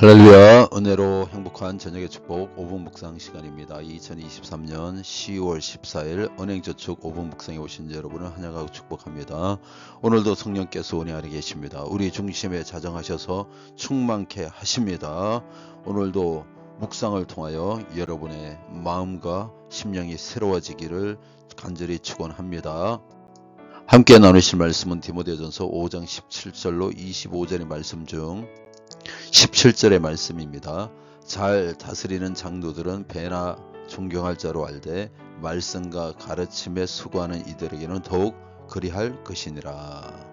할렐루야 은혜로 행복한 저녁의 축복 5분 묵상 시간입니다. 2023년 10월 14일 은행저축 5분 묵상에 오신 여러분을 환영하고 축복합니다. 오늘도 성령께서 은혜 아래 계십니다. 우리 중심에 자정하셔서 충만케 하십니다. 오늘도 묵상을 통하여 여러분의 마음과 심령이 새로워지기를 간절히 축원합니다. 함께 나누실 말씀은 디모데전서 5장 17절로 25절의 말씀 중 17절의 말씀입니다. 잘 다스리는 장로들은 배나 존경할 자로 알되 말씀과 가르침에 수고하는 이들에게는 더욱 그리할 것이니라.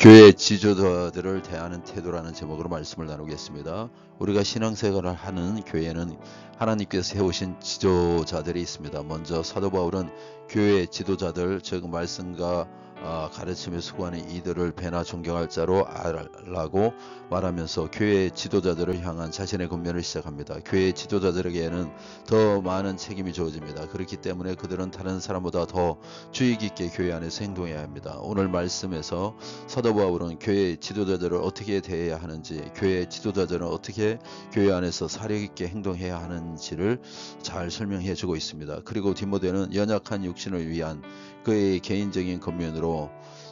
교회 지도자들을 대하는 태도라는 제목으로 말씀을 나누겠습니다. 우리가 신앙생활을 하는 교회에는 하나님께서 세우신 지도자들이 있습니다. 먼저 사도 바울은 교회 지도자들 즉 말씀과 아, 가르침에 수고하는 이들을 배나 존경할 자로 알라고 말하면서 교회 지도자들을 향한 자신의 권면을 시작합니다. 교회 지도자들에게는 더 많은 책임이 주어집니다. 그렇기 때문에 그들은 다른 사람보다 더 주의 깊게 교회 안에서 행동해야 합니다. 오늘 말씀에서 사도 바울은 교회 지도자들을 어떻게 대해야 하는지, 교회 지도자들은 어떻게 교회 안에서 사력 있게 행동해야 하는지를 잘 설명해 주고 있습니다. 그리고 디모데는 연약한 육신을 위한 그의 개인적인 권면으로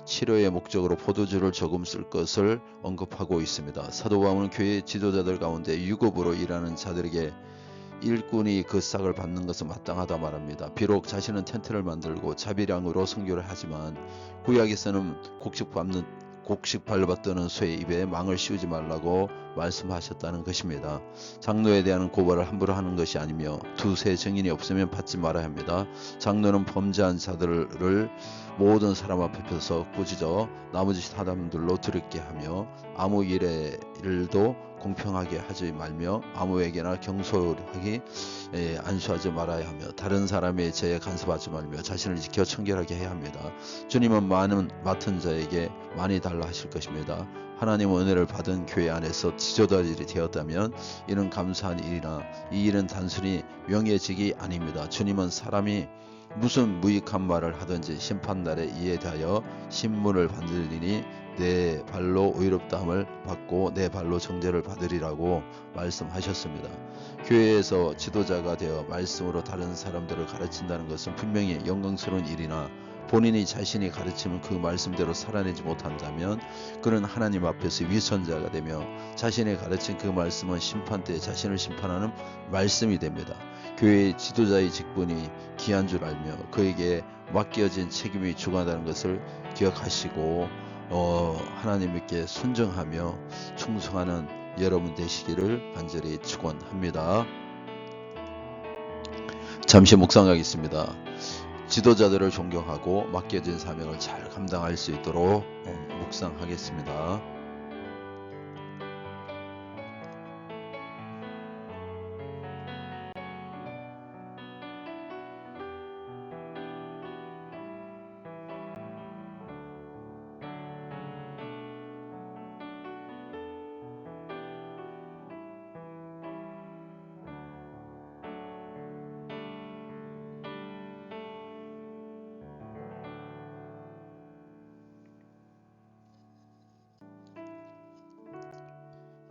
치료의 목적으로 포도주를 조금 쓸 것을 언급하고 있습니다. 사도 바울은 교회 지도자들 가운데 유급으로 일하는 자들에게 일꾼이 그 싹을 받는 것은 마땅하다 말합니다. 비록 자신은 텐트를 만들고 자비량으로 선교를 하지만 구약에서는 곡식 밟는 곡식 밟아뜨는 쇠 입에 망을 씌우지 말라고 말씀하셨다는 것입니다. 장로에 대한 고발을 함부로 하는 것이 아니며 두세 증인이 없으면 받지 말아야 합니다. 장로는 범죄한 자들을 모든 사람 앞에 펴서 꾸짖어 나머지 사람들로 들을게 하며 아무 일에 일도 공평하게 하지 말며 아무에게나 경솔하게 에, 안수하지 말아야 하며 다른 사람의 죄에 간섭하지 말며 자신을 지켜 청결하게 해야 합니다. 주님은 많은 맡은 자에게 많이 달라 하실 것입니다. 하나님 은혜를 받은 교회 안에서 지도자들이 되었다면 이는 감사한 일이나 이 일은 단순히 명예직이 아닙니다. 주님은 사람이 무슨 무익한 말을 하든지 심판날에 이에 대하여 신문을 받으리니 내 발로 의롭다함을 받고 내 발로 정죄를 받으리라고 말씀하셨습니다. 교회에서 지도자가 되어 말씀으로 다른 사람들을 가르친다는 것은 분명히 영광스러운 일이나 본인이 자신이 가르치는 그 말씀대로 살아내지 못한다면 그는 하나님 앞에서 위선자가 되며 자신의 가르친 그 말씀은 심판 때 자신을 심판하는 말씀이 됩니다. 교회의 지도자의 직분이 귀한 줄 알며 그에게 맡겨진 책임이 중하다는 것을 기억하시고 어, 하나님께 순종하며 충성하는 여러분 되시기를 간절히 축원합니다. 잠시 묵상하겠습니다. 지도자들을 존경하고 맡겨진 사명을 잘 감당할 수 있도록 어, 묵상하겠습니다.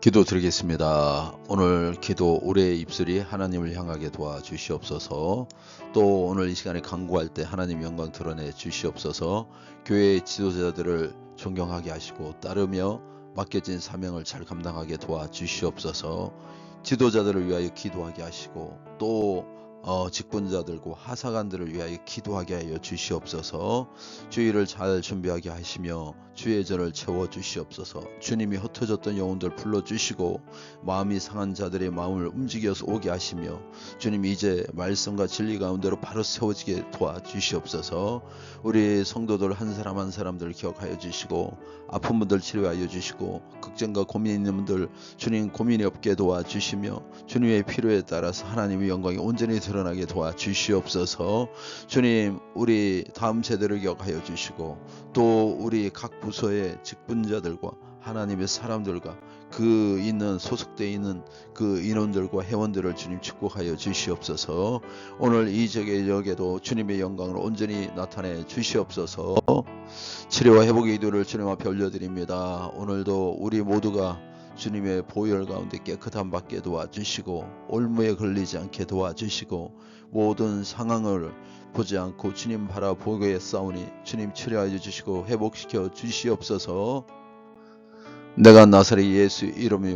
기도 드리겠습니다. 오늘 기도 우리의 입술이 하나님을 향하게 도와 주시옵소서. 또 오늘 이 시간에 강구할 때 하나님 영광 드러내 주시옵소서. 교회의 지도자들을 존경하게 하시고 따르며 맡겨진 사명을 잘 감당하게 도와 주시옵소서. 지도자들을 위하여 기도하게 하시고 또 어, 직분자들과 하사관들을 위하여 기도하게 하여 주시옵소서. 주의를 잘 준비하게 하시며 주의 전을 채워 주시옵소서. 주님이 흩어졌던 영혼들 불러 주시고 마음이 상한 자들의 마음을 움직여서 오게 하시며 주님 이제 말씀과 진리 가운데로 바로 세워지게 도와 주시옵소서. 우리 성도들 한 사람 한 사람들 기억하여 주시고 아픈 분들 치료하여 주시고 걱정과 고민 있는 분들 주님 고민이 없게 도와 주시며 주님의 필요에 따라서 하나님의 영광이 온전히 드러나게 도와 주시옵소서. 주님 우리 다음 세대를 기억하여 주시고 또 우리 각 부서의 직분자들과 하나님의 사람들과 그 있는 소속되어 있는 그 인원들과 회원들을 주님 축복하여 주시옵소서. 오늘 이 적에도 주님의 영광을 온전히 나타내 주시옵소서. 치료와 회복의 기도를 주님 앞에 올려드립니다. 오늘도 우리 모두가 주님의 보혈 가운데 깨끗함 받게 도와주시고 올무에 걸리지 않게 도와주시고 모든 상황을 보지 않고 주님 바라보게 싸우니 주님 치료하여 주시고 회복시켜 주시옵소서 내가 나사렛 예수 이름에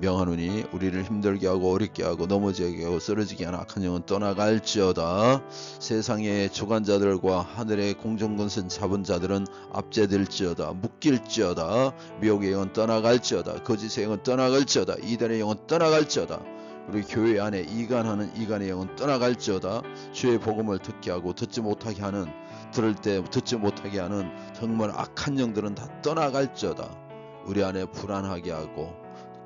명하노니 우리를 힘들게 하고 어렵게 하고 넘어지게 하고 쓰러지게 하는 악한 영은 떠나갈지어다. 세상의 주관자들과 하늘의 공정권선 잡은 자들은 압제될지어다 묶일지어다. 미혹의 영은 떠나갈지어다 거짓의 영은 떠나갈지어다 이단의 영은 떠나갈지어다. 우리 교회 안에 이간하는 이간의 영은 떠나갈지어다. 주의 복음을 듣게 하고 듣지 못하게 하는 들을 때 듣지 못하게 하는 정말 악한 영들은 다 떠나갈지어다 우리 안에 불안하게 하고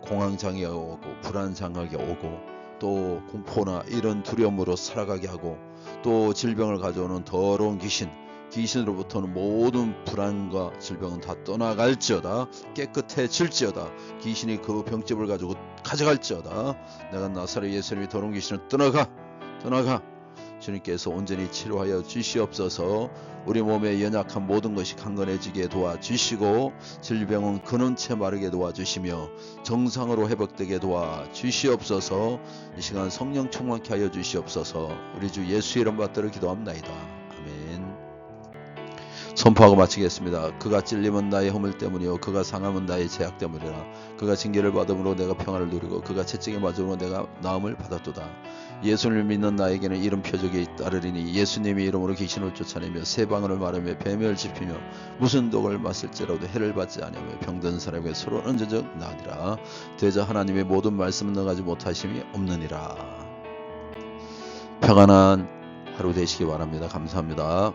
공황장애가 오고 불안장하게 오고 또 공포나 이런 두려움으로 살아가게 하고 또 질병을 가져오는 더러운 귀신 귀신으로부터는 모든 불안과 질병은 다 떠나갈지어다 깨끗해질지어다 귀신이 그 병집을 가지고 가져갈지어다 내가 나사렛 예수님이 더러운 귀신을 떠나가 떠나가 주님께서 온전히 치료하여 주시옵소서. 우리 몸의 연약한 모든 것이 강건해지게 도와주시고 질병은 근원체 마르게 도와주시며 정상으로 회복되게 도와주시옵소서. 이 시간 성령 충만케 하여 주시옵소서. 우리 주 예수 이름 받들어 기도합나이다 선포하고 마치겠습니다. 그가 찔림은 나의 허물 때문이요. 그가 상함은 나의 제약 때문이라. 그가 징계를 받음으로 내가 평안을 누리고 그가 채찍에 맞음으로 내가 나음을 받았도다. 예수를 믿는 나에게는 이런 표적이 따르리니 예수님의 이름으로 귀신을 쫓아내며 새 방언을 말하며 뱀을 짚히며 무슨 독을 마실지라도 해를 받지 아니하며 병든 사람에게 서로 얹어져 나으니라. 대저 하나님의 모든 말씀은 너가지 못하심이 없느니라. 평안한 하루 되시기 바랍니다. 감사합니다